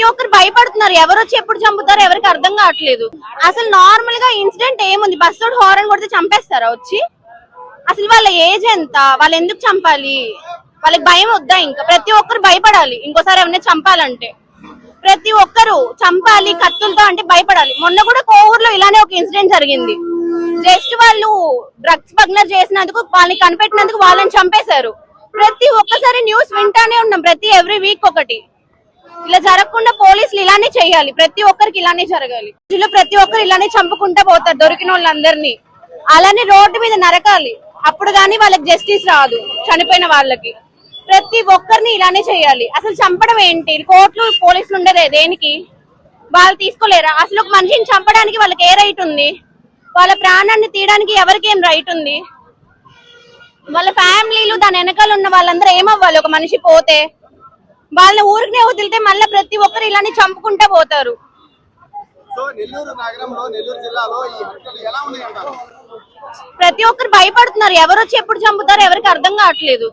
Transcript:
ప్రతి ఒక్కరు భయపడుతున్నారు. ఎవరు వచ్చి ఎప్పుడు చంపుతారో ఎవరికి అర్థం కావట్లేదు. అసలు నార్మల్గా ఇన్సిడెంట్ ఏముంది? బస్ తోడు హారన్ కొడితే చంపేస్తారా వచ్చి? అసలు వాళ్ళ ఏజ్ ఎంత? వాళ్ళు ఎందుకు చంపాలి? వాళ్ళకి భయం వద్దా ఇంకా? ప్రతి ఒక్కరు భయపడాలి. ఇంకోసారి ఎవరిని చంపాలంటే. ప్రతి ఒక్కరు చంపాలి కత్తులతో అంటే భయపడాలి. మొన్న కూడా కోవూరులో ఇలానే ఒక ఇన్సిడెంట్ జరిగింది. జస్ట్ వాళ్ళు డ్రగ్స్ బగ్నర్ చేసినందుకు వాళ్ళని కనిపెట్టినందుకు వాళ్ళని చంపేశారు. ప్రతి ఒక్కసారి న్యూస్ వింటానే ఉన్నాం. ప్రతి ఎవ్రీ వీక్ ఒకటి. ఇలా జరగకుండా పోలీసులు ఇలానే చేయాలి. ప్రతి ఒక్కరికి ఇలానే జరగాలి. ఇలా ప్రతి ఒక్కరు ఇలానే చంపుకుంటా పోతారు దొరికిన వాళ్ళందరినీ. అలానే రోడ్డు మీద నరకాలి. అప్పుడు కానీ వాళ్ళకి జస్టిస్ రాదు చనిపోయిన వాళ్ళకి. ప్రతి ఒక్కరిని ఇలానే చేయాలి. అసలు చంపడం ఏంటి? కోర్టులు పోలీసులు ఉండదే దేనికి? వాళ్ళు తీసుకోలేరా? అసలు ఒక మనిషిని చంపడానికి వాళ్ళకి ఏ రైట్ ఉంది? వాళ్ళ ప్రాణాన్ని తీయడానికి ఎవరికి ఏం రైట్ ఉంది? వాళ్ళ ఫ్యామిలీలు దాని వెనకాల ఉన్న వాళ్ళందరూ ఏమవ్వాలి? ఒక మనిషి పోతే వాళ్ళని ఊరికనే వదిలితే మళ్ళీ ప్రతి ఒక్కరు ఇలానే చంపుకుంటా పోతారు. ప్రతి ఒక్కరు భయపడుతున్నారు. ఎవరు వచ్చి ఎప్పుడు చంపుతారో ఎవరికి అర్థం కావట్లేదు.